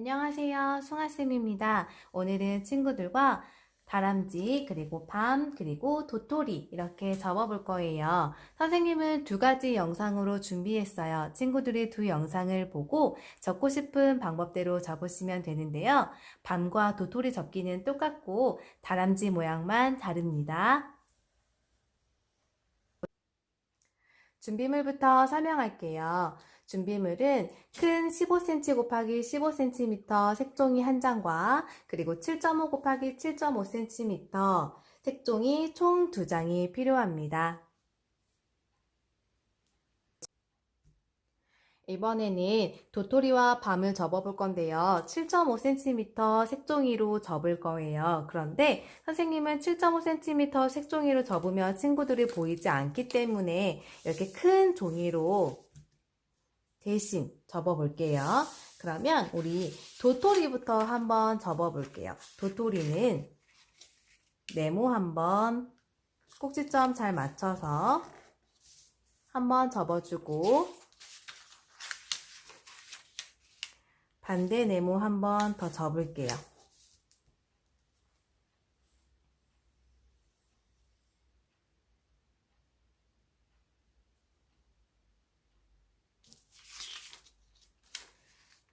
안녕하세요. 송아쌤입니다. 오늘은 친구들과 다람쥐, 그리고 밤, 그리고 도토리 이렇게 접어볼 거예요. 선생님은 두 가지 영상으로 준비했어요. 친구들이 두 영상을 보고 접고 싶은 방법대로 접으시면 되는데요. 밤과 도토리 접기는 똑같고 다람쥐 모양만 다릅니다. 준비물부터 설명할게요. 준비물은 큰 15cm 곱하기 15cm 색종이 한 장과 그리고 7.5 곱하기 7.5cm 색종이 총 두 장이 필요합니다. 이번에는 도토리와 밤을 접어볼 건데요. 7.5cm 색종이로 접을 거예요. 그런데 선생님은 7.5cm 색종이로 접으면 친구들이 보이지 않기 때문에 이렇게 큰 종이로 대신 접어볼게요. 그러면 우리 도토리부터 한번 접어볼게요. 도토리는 네모 한번 꼭지점 잘 맞춰서 한번 접어주고 반대 네모 한번 더 접을게요.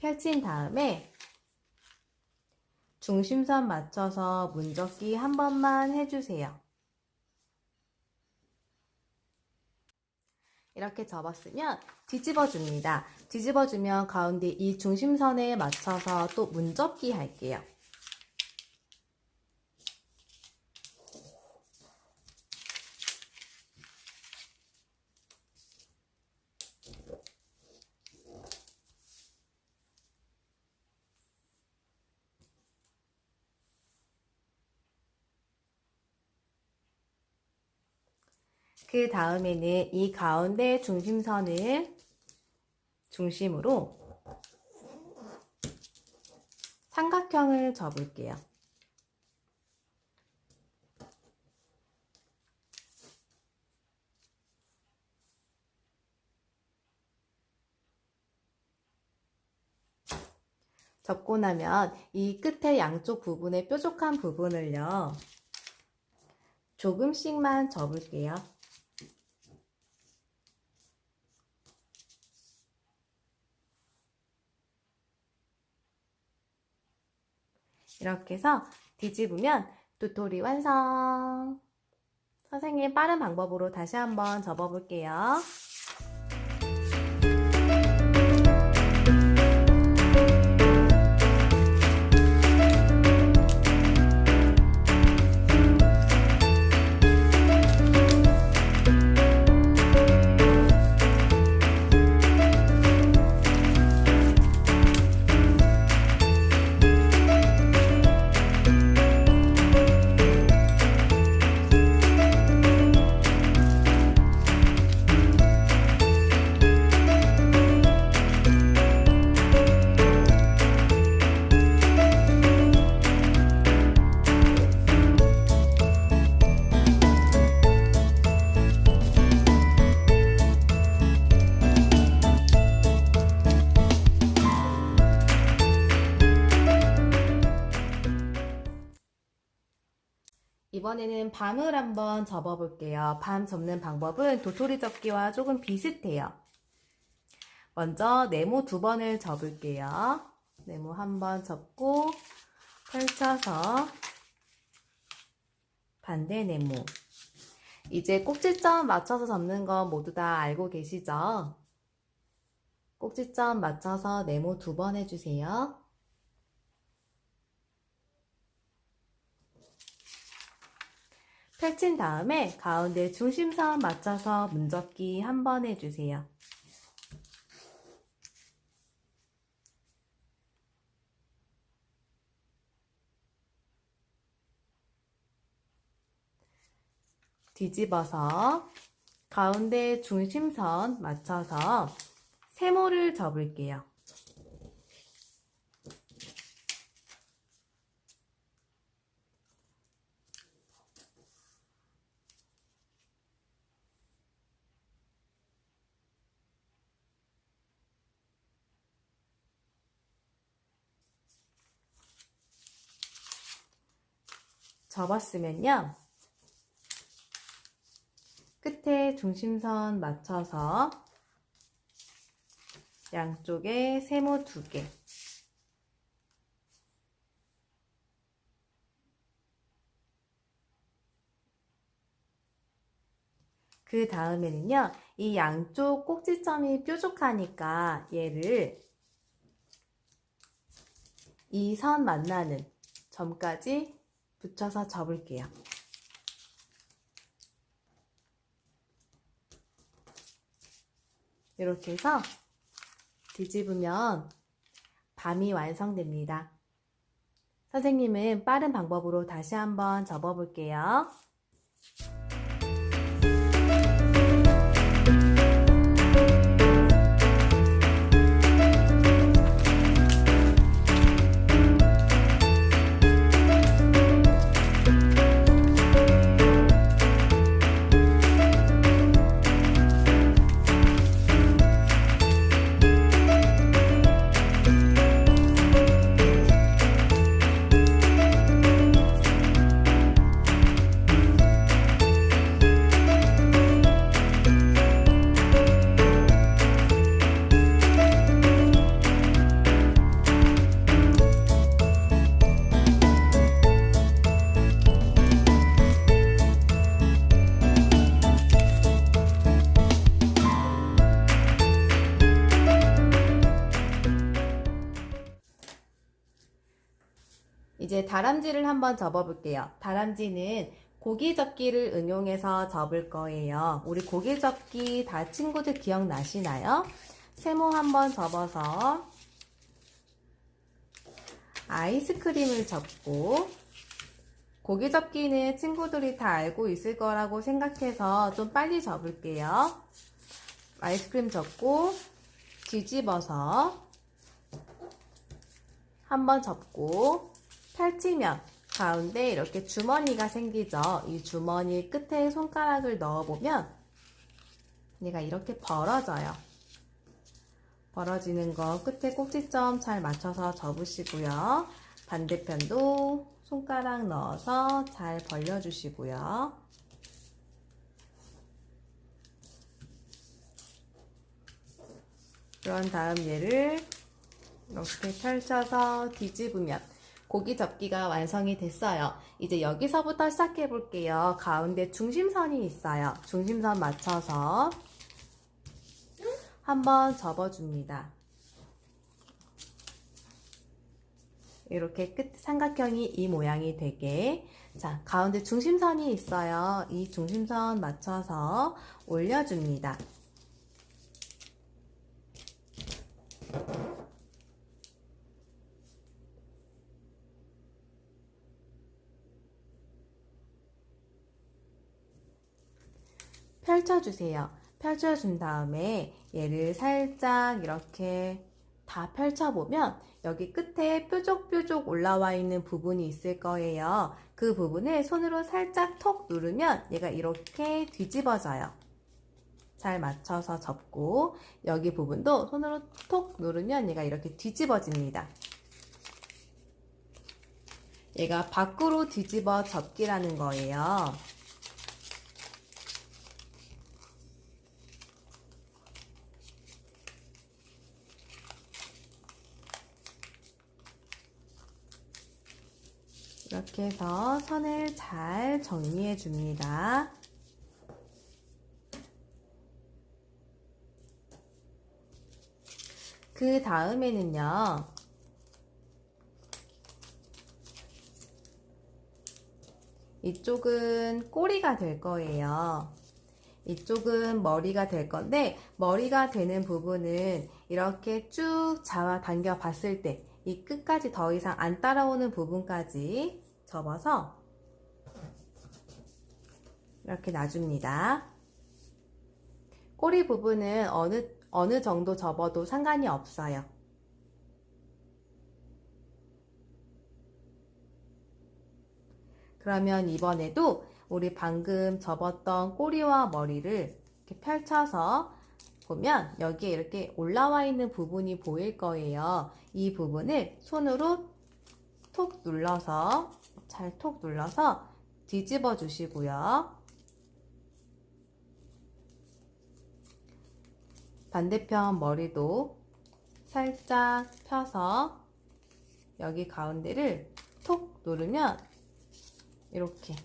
펼친 다음에 중심선 맞춰서 문접기 한 번만 해주세요. 이렇게 접었으면 뒤집어 줍니다. 뒤집어 주면 가운데 이 중심선에 맞춰서 또 문접기 할게요. 그 다음에는 이 가운데 중심선을 중심으로 삼각형을 접을게요. 접고 나면 이 끝에 양쪽 부분의 뾰족한 부분을요. 조금씩만 접을게요. 이렇게 해서 뒤집으면 도토리 완성! 선생님 빠른 방법으로 다시 한번 접어볼게요. 이번에는 밤을 한번 접어볼게요. 밤 접는 방법은 도토리 접기와 조금 비슷해요. 먼저 네모 두 번을 접을게요. 네모 한 번 접고 펼쳐서 반대 네모. 이제 꼭지점 맞춰서 접는 거 모두 다 알고 계시죠? 꼭지점 맞춰서 네모 두 번 해주세요. 펼친 다음에 가운데 중심선 맞춰서 문접기 한 번 해주세요. 뒤집어서 가운데 중심선 맞춰서 세모를 접을게요. 접었으면요. 끝에 중심선 맞춰서 양쪽에 세모 두 개. 그 다음에는요, 이 양쪽 꼭지점이 뾰족하니까 얘를 이 선 만나는 점까지 붙여서 접을게요. 이렇게 해서 뒤집으면 밤이 완성됩니다. 선생님은 빠른 방법으로 다시 한번 접어볼게요. 다람쥐를 한번 접어볼게요. 다람쥐는 고기 접기를 응용해서 접을 거예요. 우리 고기 접기 다 친구들 기억나시나요? 세모 한번 접어서 아이스크림을 접고 고기 접기는 친구들이 다 알고 있을 거라고 생각해서 좀 빨리 접을게요. 아이스크림 접고 뒤집어서 한번 접고 펼치면 가운데 이렇게 주머니가 생기죠. 이 주머니 끝에 손가락을 넣어보면 얘가 이렇게 벌어져요. 벌어지는 거 끝에 꼭지점 잘 맞춰서 접으시고요. 반대편도 손가락 넣어서 잘 벌려주시고요. 그런 다음 얘를 이렇게 펼쳐서 뒤집으면 고기 접기가 완성이 됐어요. 이제 여기서부터 시작해 볼게요. 가운데 중심선이 있어요. 중심선 맞춰서 한번 접어줍니다. 이렇게 끝 삼각형이 이 모양이 되게 자 가운데 중심선이 있어요. 이 중심선 맞춰서 올려줍니다. 펼쳐주세요. 펼쳐준 다음에 얘를 살짝 이렇게 다 펼쳐보면 여기 끝에 뾰족뾰족 올라와 있는 부분이 있을 거예요. 그 부분을 손으로 살짝 톡 누르면 얘가 이렇게 뒤집어져요. 잘 맞춰서 접고 여기 부분도 손으로 톡 누르면 얘가 이렇게 뒤집어집니다. 얘가 밖으로 뒤집어 접기라는 거예요. 이렇게 해서 선을 잘 정리해 줍니다. 그 다음에는요. 이쪽은 꼬리가 될 거예요. 이쪽은 머리가 될 건데 머리가 되는 부분은 이렇게 쭉 잡아 당겨 봤을 때 이 끝까지 더 이상 안 따라오는 부분까지 접어서 이렇게 놔줍니다. 꼬리 부분은 어느, 어느 정도 접어도 상관이 없어요. 그러면 이번에도 우리 방금 접었던 꼬리와 머리를 이렇게 펼쳐서 보면 여기에 이렇게 올라와 있는 부분이 보일 거예요. 이 부분을 손으로 톡 눌러서 잘 톡 눌러서 뒤집어 주시고요. 반대편 머리도 살짝 펴서 여기 가운데를 톡 누르면 이렇게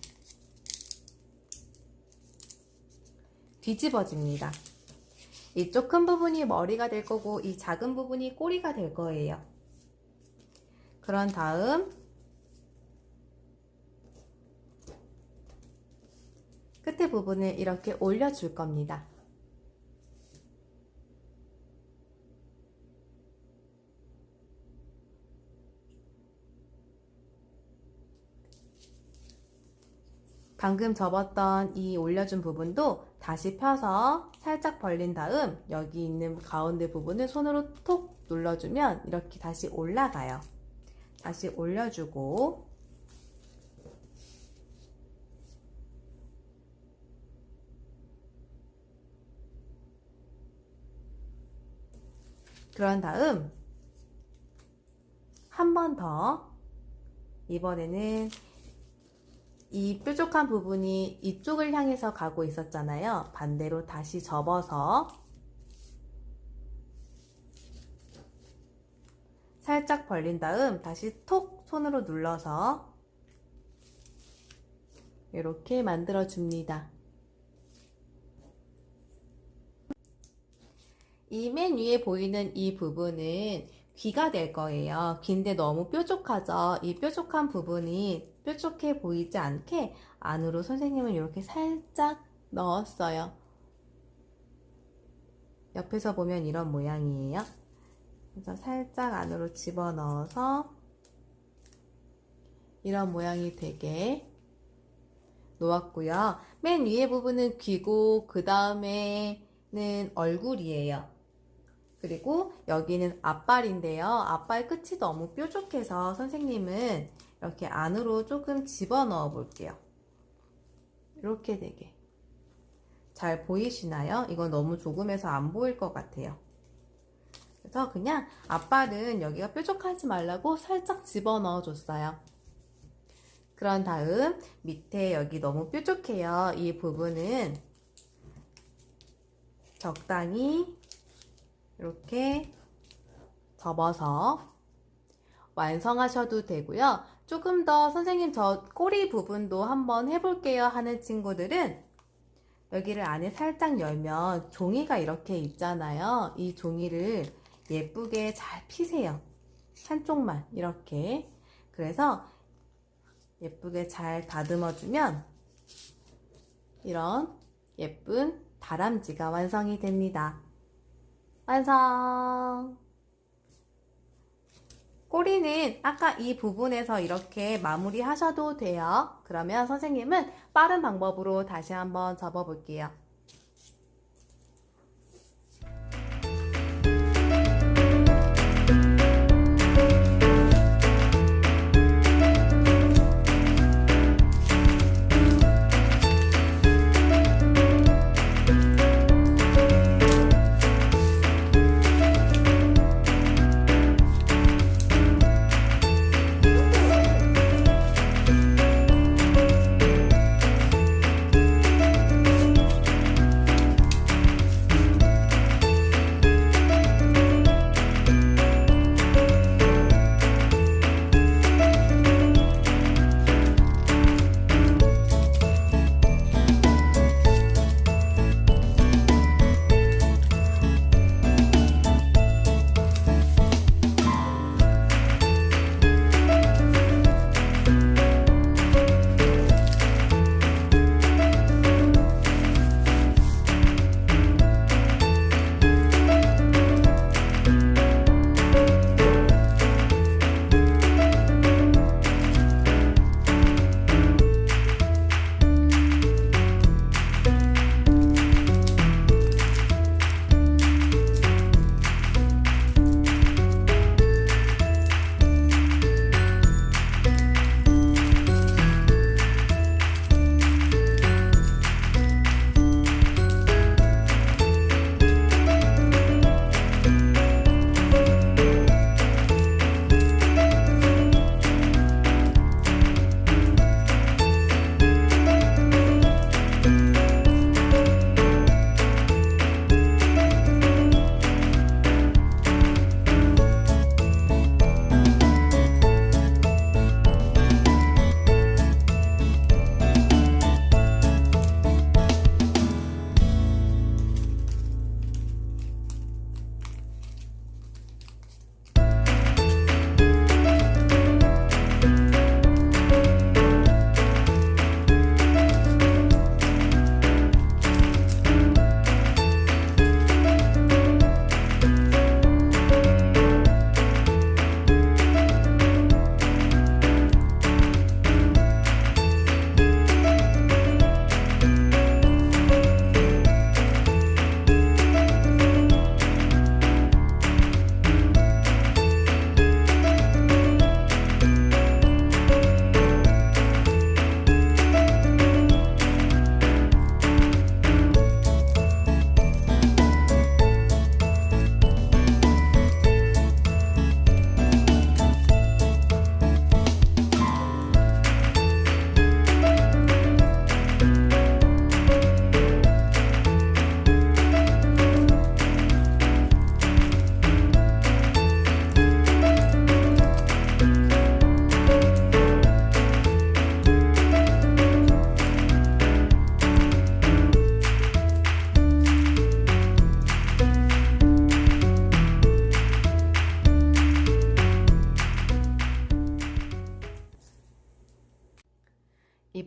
뒤집어집니다. 이쪽 큰 부분이 머리가 될 거고 이 작은 부분이 꼬리가 될 거예요. 그런 다음 끝에 부분을 이렇게 올려줄 겁니다. 방금 접었던 이 올려준 부분도 다시 펴서 살짝 벌린 다음 여기 있는 가운데 부분을 손으로 톡 눌러주면 이렇게 다시 올라가요. 다시 올려주고 그런 다음 한 번 더 이번에는 이 뾰족한 부분이 이쪽을 향해서 가고 있었잖아요. 반대로 다시 접어서 살짝 벌린 다음 다시 톡 손으로 눌러서 이렇게 만들어 줍니다. 이 맨 위에 보이는 이 부분은 귀가 될 거예요. 귀인데 너무 뾰족하죠? 이 뾰족한 부분이 뾰족해 보이지 않게 안으로 선생님은 이렇게 살짝 넣었어요. 옆에서 보면 이런 모양이에요. 그래서 살짝 안으로 집어 넣어서 이런 모양이 되게 놓았고요. 맨 위에 부분은 귀고 그 다음에는 얼굴이에요. 그리고 여기는 앞발인데요. 앞발 끝이 너무 뾰족해서 선생님은 이렇게 안으로 조금 집어넣어 볼게요. 이렇게 되게. 잘 보이시나요? 이건 너무 조금해서 안 보일 것 같아요. 그래서 그냥 앞발은 여기가 뾰족하지 말라고 살짝 집어넣어 줬어요. 그런 다음 밑에 여기 너무 뾰족해요. 이 부분은 적당히 이렇게 접어서 완성하셔도 되고요. 조금 더 선생님 저 꼬리 부분도 한번 해볼게요 하는 친구들은 여기를 안에 살짝 열면 종이가 이렇게 있잖아요. 이 종이를 예쁘게 잘 피세요. 한쪽만 이렇게. 그래서 예쁘게 잘 다듬어주면 이런 예쁜 다람쥐가 완성이 됩니다. 완성! 꼬리는 아까 이 부분에서 이렇게 마무리 하셔도 돼요. 그러면 선생님은 빠른 방법으로 다시 한번 접어 볼게요.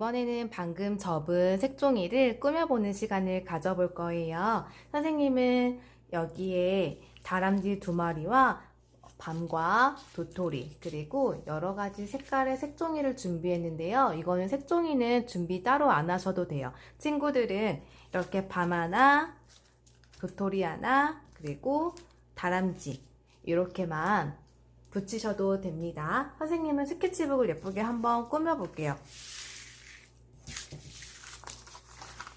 이번에는 방금 접은 색종이를 꾸며보는 시간을 가져볼 거예요. 선생님은 여기에 다람쥐 두 마리와 밤과 도토리 그리고 여러 가지 색깔의 색종이를 준비했는데요. 이거는 색종이는 준비 따로 안 하셔도 돼요. 친구들은 이렇게 밤 하나, 도토리 하나, 그리고 다람쥐 이렇게만 붙이셔도 됩니다. 선생님은 스케치북을 예쁘게 한번 꾸며볼게요.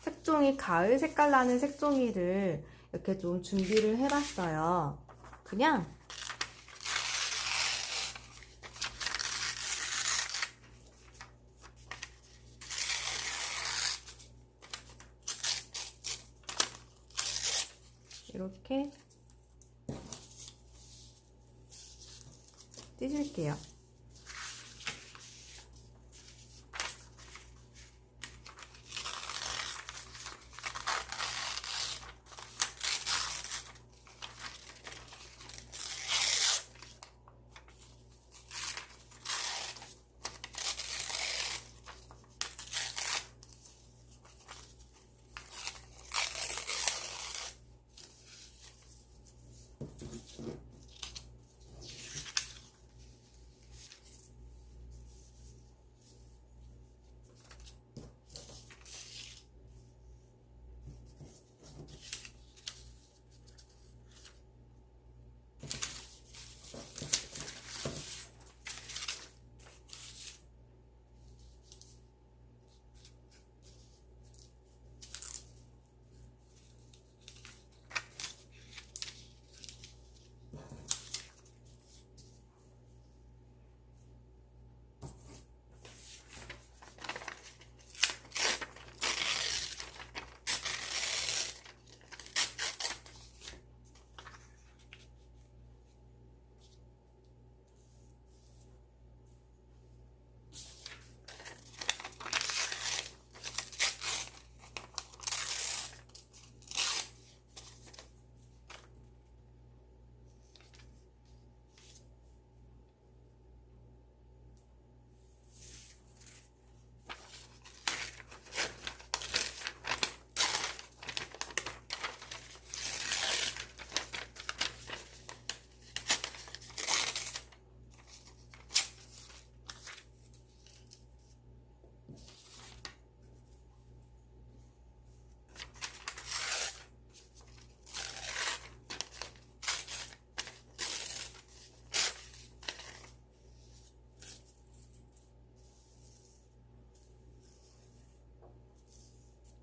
색종이 가을 색깔 나는 색종이를 이렇게 좀 준비를 해봤어요. 그냥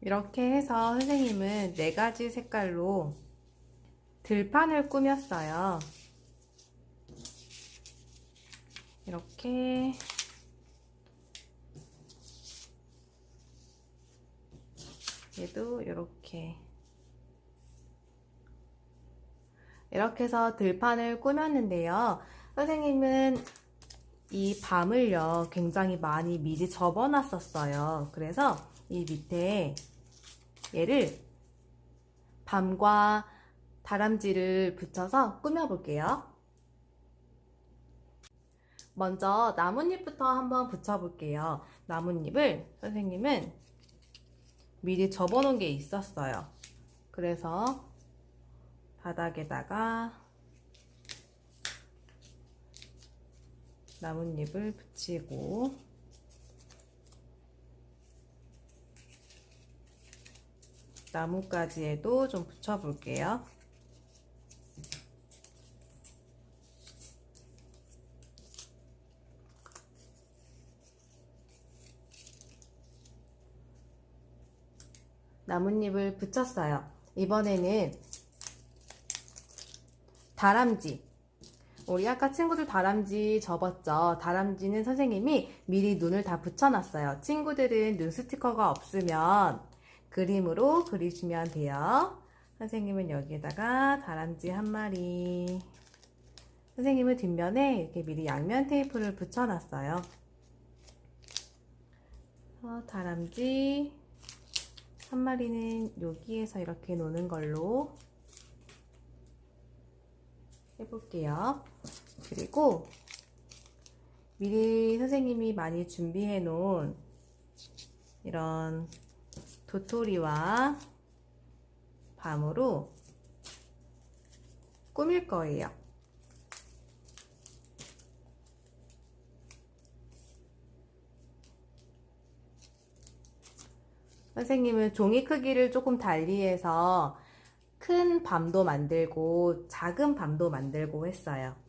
이렇게 해서 선생님은 네 가지 색깔로 들판을 꾸몄어요. 이렇게 얘도 이렇게 이렇게 해서 들판을 꾸몄는데요. 선생님은 이 밤을요 굉장히 많이 미리 접어놨었어요. 그래서 이 밑에 얘를 밤과 다람쥐를 붙여서 꾸며볼게요. 먼저 나뭇잎부터 한번 붙여볼게요. 나뭇잎을 선생님은 미리 접어놓은 게 있었어요. 그래서 바닥에다가 나뭇잎을 붙이고 나뭇가지에도 좀 붙여볼게요. 나뭇잎을 붙였어요. 이번에는 다람쥐. 우리 아까 친구들 다람쥐 접었죠? 다람쥐는 선생님이 미리 눈을 다 붙여놨어요. 친구들은 눈 스티커가 없으면 그림으로 그리시면 돼요. 선생님은 여기에다가 다람쥐 한 마리. 선생님은 뒷면에 이렇게 미리 양면 테이프를 붙여놨어요. 어, 다람쥐 한 마리는 여기에서 이렇게 노는 걸로 해볼게요. 그리고 미리 선생님이 많이 준비해 놓은 이런 도토리와 밤으로 꾸밀 거예요. 선생님은 종이 크기를 조금 달리해서 큰 밤도 만들고 작은 밤도 만들고 했어요.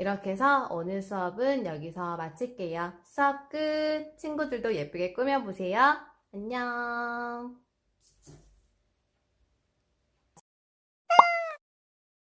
이렇게 해서 오늘 수업은 여기서 마칠게요. 수업 끝. 친구들도 예쁘게 꾸며보세요. 안녕.